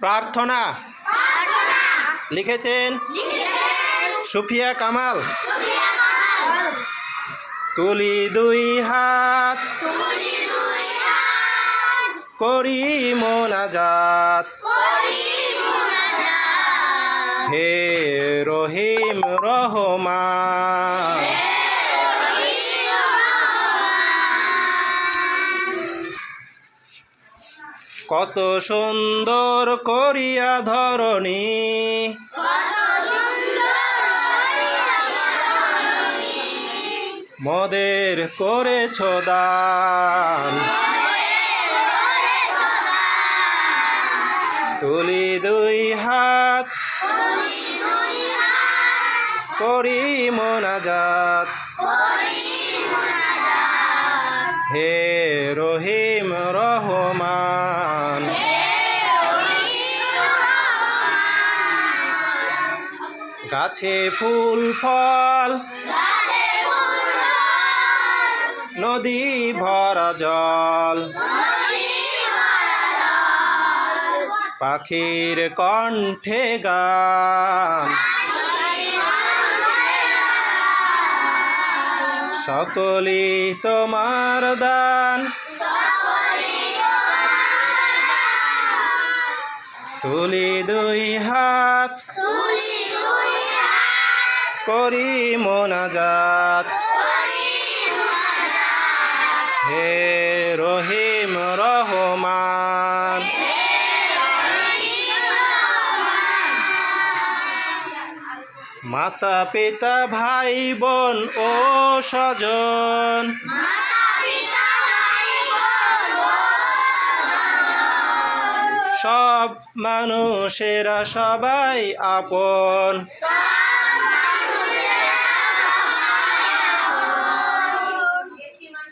প্রার্থনা। লিখেছেন সুফিয়া কামাল। তুলি দুই হাত করি মোনাজাত হে রহিম রহমান। কত সুন্দর করিয়া ধরণী। মদের করেছ দান। তুলি দুই হাত। করি মোনাজাত গাছে ফুল ফল নদী ভরা জল। পাখির কণ্ঠে গান। সকলি তোমার দান। তুলি দুই হাত। করি মোনাজাত হে রহিম রহমান। মাতা পিতা ভাই বোন ও স্বজন। সব মানুষেরা সবাই আপন।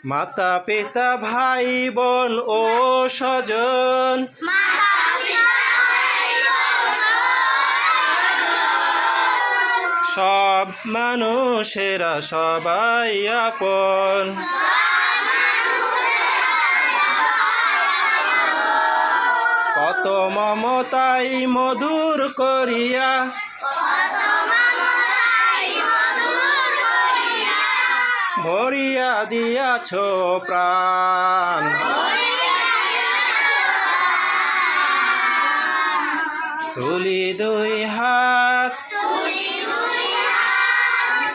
মাতা পিতা ভাই বোন ও স্বজন। সব মানুষেরা সবাই আপন। কত মমতাই মধুর করিয়া ভরিয়া দিয়াছ প্রাণ। তুলি দুই হাত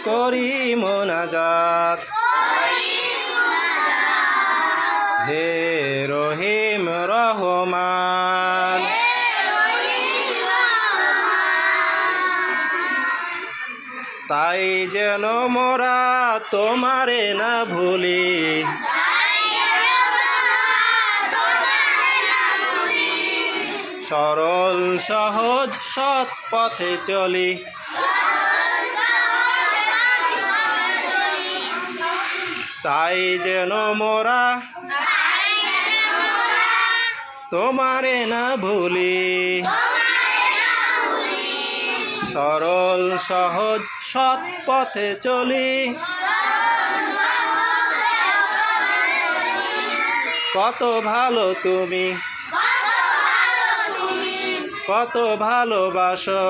করি মোনাজাত হে রহিম রহমান। যেন মোরা তোমারে না ভুলি। সরল, সহজ, সৎ পথে চলি। তাই যেন মোরা তোমারে না ভুলি। সরল, সহজ, সৎ পথে চলি। কত ভালো তুমি, কত ভালোবাসো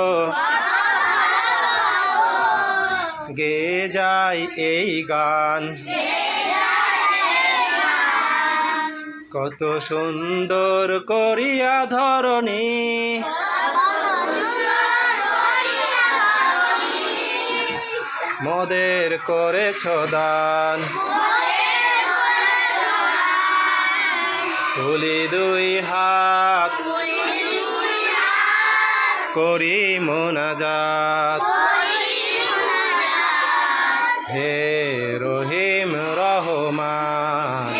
গে যায় এই গান। কত সুন্দর করিয়া ধরণী। মোদের করেছ দান তুলি দুই হাত করি মোনাজাত। হে রহিম রহমান।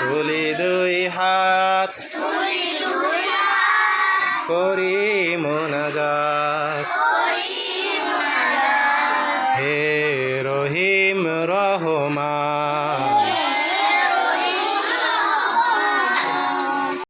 তুলি দুই হাত করি মোনাজাত।